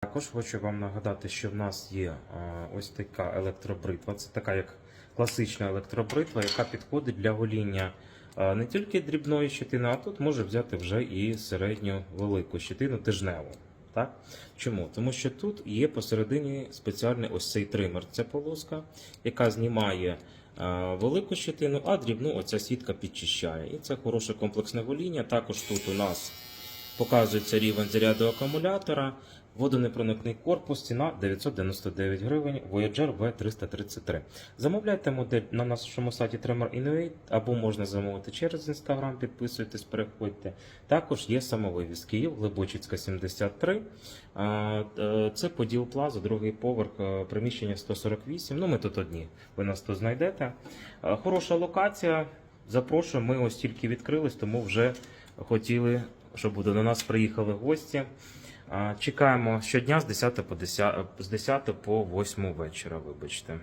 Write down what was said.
Також хочу вам нагадати, що в нас є а, ось така електробритва. Це така як класична електробритва, яка підходить для гоління а, не тільки дрібної щетини, а тут може взяти вже і середню велику щетину тижневу. Так? Чому? Тому що тут є посередині спеціальний ось цей тример. Це полоска, яка знімає а, велику щетину, а дрібну оця сітка підчищає. І це хороше комплексне гоління. Також тут у нас показується рівень заряду акумулятора, водонепроникний корпус, ціна 999 гривень, Voyager V333. Замовляйте модель на нашому сайті Tremor Innovate, або можна замовити через Instagram, підписуйтесь, переходьте. Також є самовивіз Київ, Глибочицька 73. Е, Це Поділ Плаза, другий поверх, е, приміщення 148. Ну, ми тут одні, ви нас тут знайдете. Е, Хороша локація. Запрошую, ми ось тільки відкрились, тому вже хотіли, щоб до нас приїхали гості. Чекаємо щодня з 10 по 10, з 10 по 8 вечора, вибачте.